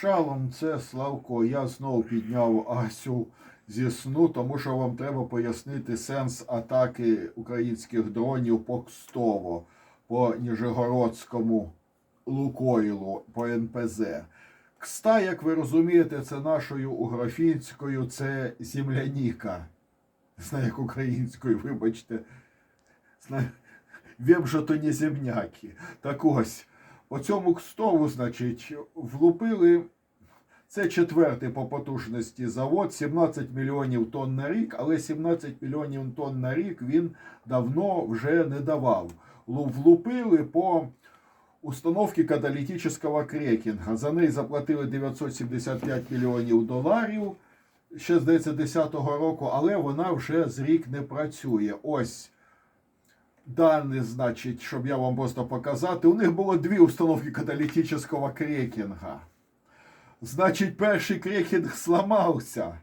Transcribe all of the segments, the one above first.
Шалом, це Славко. Я знову підняв Асю зі сну, тому що вам треба пояснити сенс атаки українських дронів по Кстово, по Ніжегородському Лукойлу, по НПЗ. Кста, як ви розумієте, це нашою угрофінською, це земляніка. Знаю, як українською, вибачте. Знаю, Вім, що то не земняки. Так ось, по цьому Кстову, значить, влупили. Це четвертий по потужності завод, 17 мільйонів тонн на рік, але 17 мільйонів тонн на рік він давно вже не давав. Влупили по установці каталітичного крекінга. За неї заплатили 975 мільйонів доларів ще здається 10-го року, але вона вже з рік не працює. Ось дані, значить, щоб я вам просто показати. У них було дві установки каталітичного крекінга. Значить, перший крекінг зламався,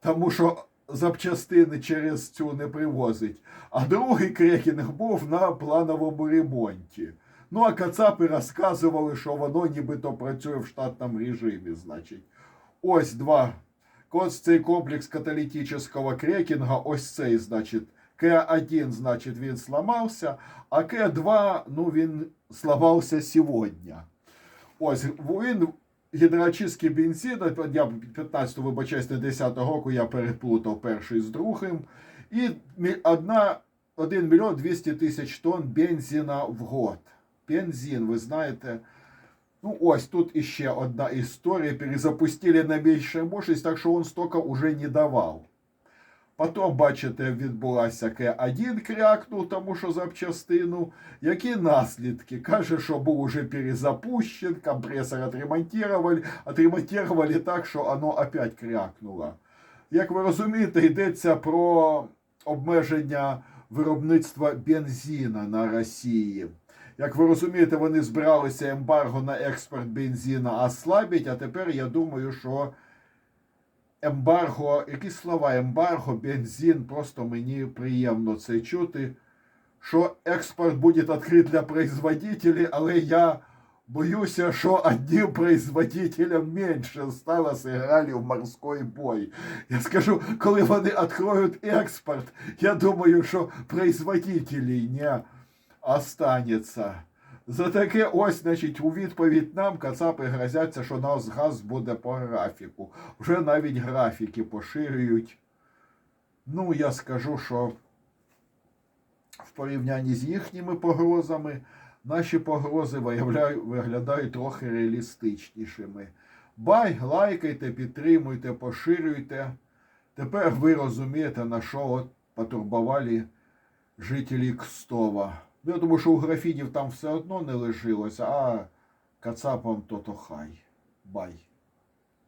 тому що запчастини через цю не привозить. А другий крекінг був на плановому ремонті. Ну, а кацапи розказували, що воно нібито працює в штатному режимі. Значить, ось два. Ось цей комплекс каталітичного крекінга, ось цей, значить, К1, значить, він зламався, а К2, ну, він зламався сьогодні. Ось він гідроочистки бензин, я 15 вибачаюсь, не 10 року я переплутав перший з другим. І одна, 1 мільйон 200 тисяч тонн бензина в год. Бензин, ви знаєте. Ну, ось тут іще одна історія. Перезапустили на більше мощність, так що він стільки уже не давав. Потім, бачите, відбулася К1 крякнув, тому що запчастину. Які наслідки? Каже, що був уже перезапущен, компресор отремонтували, отремонтували так, що воно опять крякнуло. Як ви розумієте, йдеться про обмеження виробництва бензина на Росії. Як ви розумієте, вони збиралися ембарго на експорт бензина ослабити, а тепер я думаю, що ембарго, які слова ембарго, бензин, просто мені приємно це чути, що експорт буде відкрит для производителей, але я боюся, що одним производителям менше стало зіграли в морський бой. Я скажу, коли вони відкриють експорт, я думаю, що производителей не останеться. За таке ось, значить, у відповідь нам Кацапи грозяться, що нас газ буде по графіку. Вже навіть графіки поширюють. Ну, я скажу, що в порівнянні з їхніми погрозами наші погрози виглядають трохи реалістичнішими. Бай, лайкайте, підтримуйте, поширюйте. Тепер ви розумієте, на що от потурбували жителі Кстова. Ну, я думаю, що у графінів там все одно не лишилося, а кацапам то то хай. Бай.